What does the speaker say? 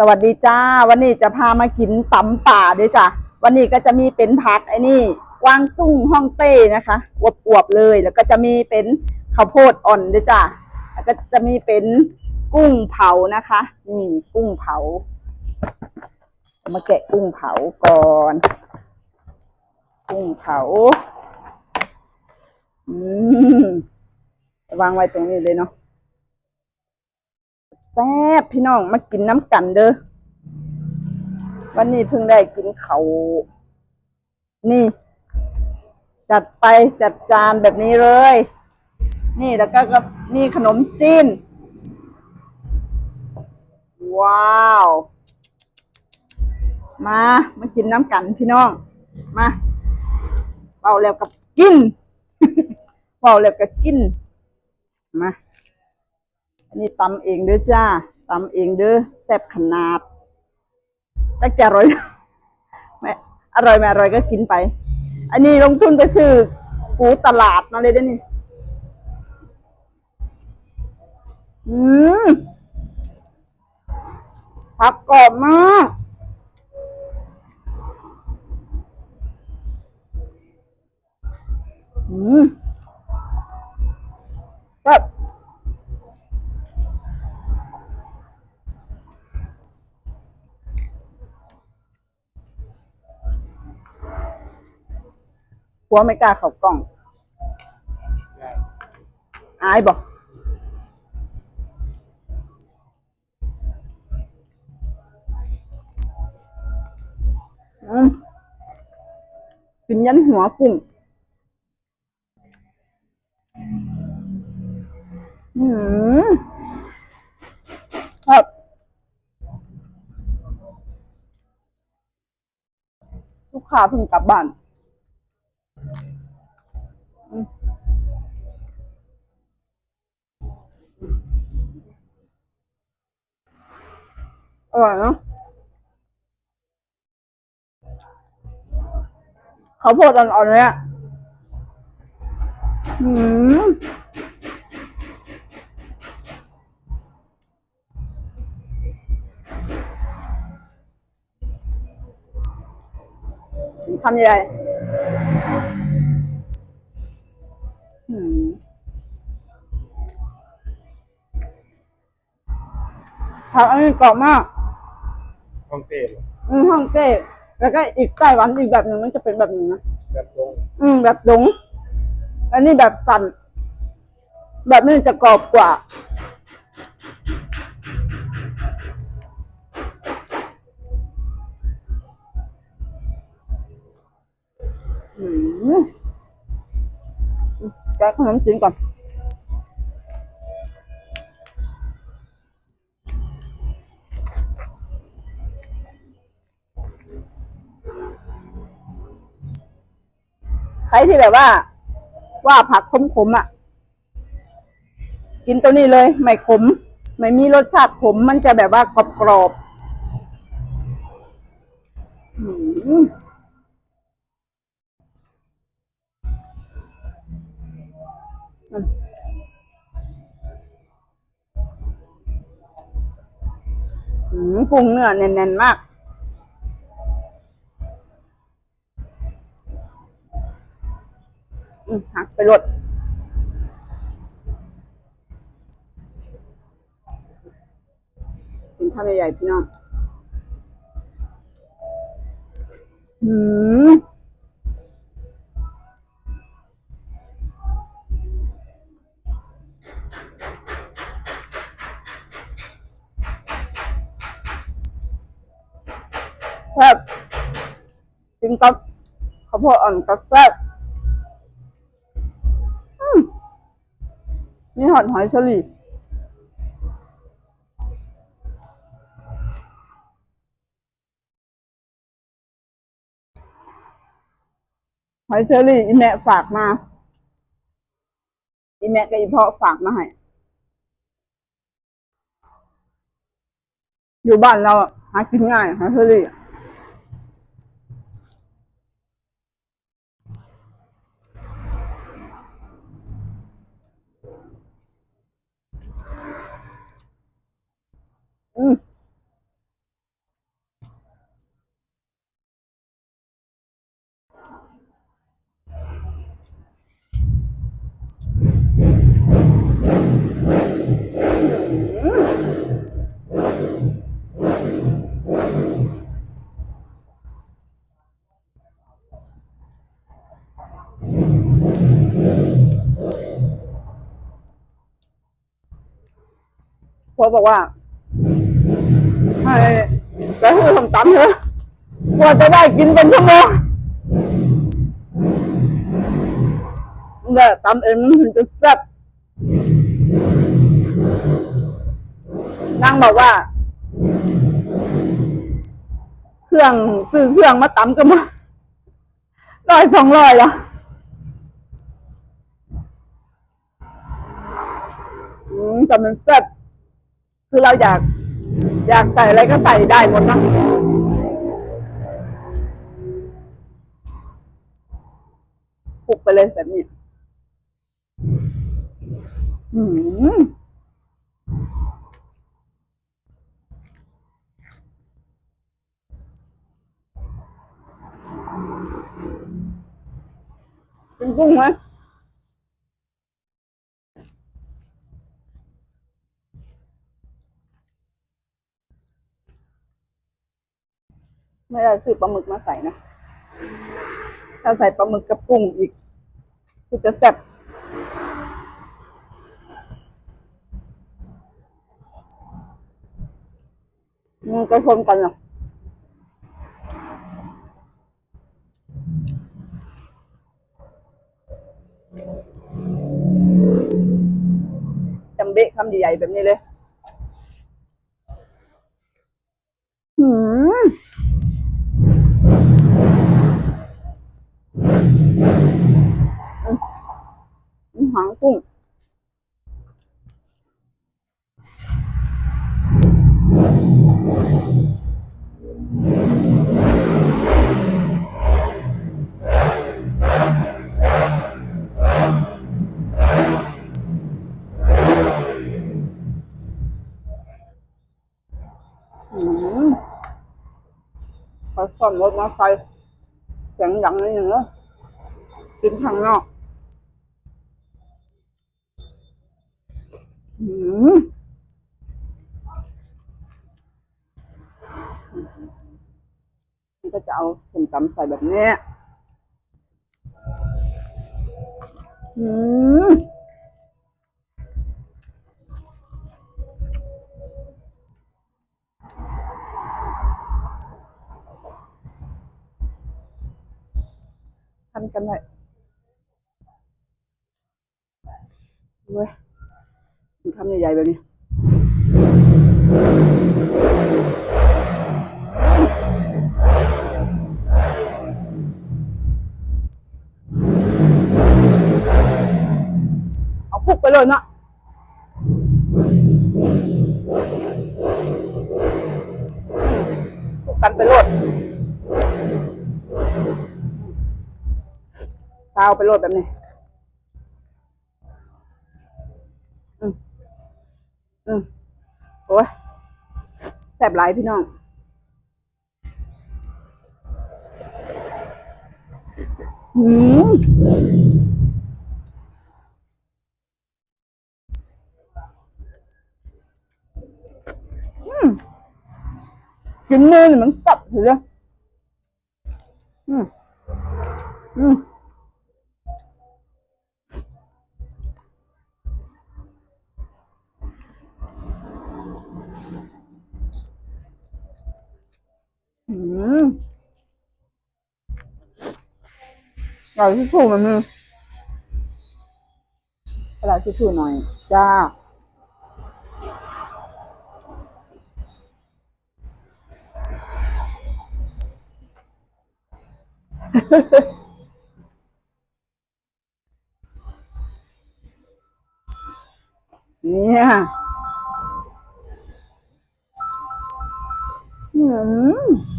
สวัสดีจ้า วันนี้จะพามากินตำป่าด้วยจ้ะวันนี้ก็จะมีเป็นผักไอ้นี่กวางตุ้งฮ่องเต้นะคะอวบๆเลย แล้วก็จะมีเป็นข้าวโพดอ่อนด้วยจ้ะแล้วก็จะมีเป็นกุ้งเผานะคะนี่กุ้งเผา มาแกะกุ้งเผาก่อน กุ้งเผาอืมวางไว้ตรงนี้เลยเนาะ ซ่บพี่น้องมากินน้ำกันเด้อวันนี้เพิ่งได้กินเขา นี่ จัดไปจัดจานแบบนี้เลย นี่แล้วก็ก็มีขนมจีนว้าว มามากินน้ำกันพี่น้อง มาเบาแล้วกับกินเบาแล้วกับกิน มา อันนี้ตำเองเด้อจ้าตำเองเด้อแซ่บขนาดตักจอร่อยไม่อร่อยไม่อร่อยก็กินไป อันนี้ลงทุนไปซื้อปูตลาดมาเลยเด้อนี่อืมผักกรอบมาก อืมแบบ ผัวไม่กล้าเข้ากล้อง อายบอกอืมกินยันหัวกุ้งอืมครับลูกค้าเพิ่งกลับบ้าน ร่อยเนาะเขาโพดอ่อนๆเลยอะอืมทำยังไงอืมผักอันนี้กรอบมาก ห้องเต้เหรออืมฮ่องเต้แล้วก็อีกไต้หวันอีกแบบหนึ่งมันจะเป็นแบบนี้นะแบบตรงอืม แบบหลงอันนี้แบบสั่นแบบนี้จะกรอบกว่า อืมแกะขนมจีนก่อน ที่แบบว่า ว่าผักขมๆอะ กินตัวนี้เลย ไม่ขม ไม่มีรสชาติขม มันจะแบบว่ากรอบๆอืมอืมอืมปรุงเนื้อแน่นๆมาก อืมหัก ไปรวดเป็นข้าวใหญ่ๆพี่น้องอืมแซ่บกินกับข้าวโพดอ่อนกับแซ่บ นี่หอดหอยเชอรี่หอยเชอรี่อีแม่ฝากมา อีแม่กับอีพ่อฝากมาให้ อยู่บ้านเราหากินง่ายหอยเชอรี่ ผัวบอกว่าให้ไปหูทำตำเถอะกว่าจะได้กินเป็นชั่วโมงเนี่ยตำเองมันถึงจะแซ่บนางบอกว่า เครื่องซื้อเครื่องมาตำกันมาร้อยสองร้อยละอืมแต่มันแซ่บ คือเราอยาก อยากใส่อะไรก็ใส่ได้หมดนะคลุกไปเลยแบบนี้อืมกินกุ้งไหม ไม่ได้ซื้อปลาหมึกมาใส่นะ ถ้าใส่ปลาหมึกกับกุ้งอีกคือจะแซ่บมันก็ชนกันเนาะจำเบะคำใหญ่ๆแบบนี้เลย หืม อืมหาง กุ้งอืมเขาซ่อมรถมอเตอร์ไซค์เสียงดังนิดนึงเนอะกินข้างนอก นี่ก็จะเอาส้มตำใส่แบบนี้อืมทำกันเลยเว้ย มันทำใหญ่ๆแบบนี้เอาคลุกไปเลยเนาะคลุกกันไปโลดซาวไปโลดแบบนี้ อืม อืมโอ้ยแสบหลายพี่น้องอืมอืมกินมือนี่มันสับเลยอืมอืม อืมกระดาทิชชู่มันมีกระดาษทิชชู่หน่อย จ้า เนี่ยอืม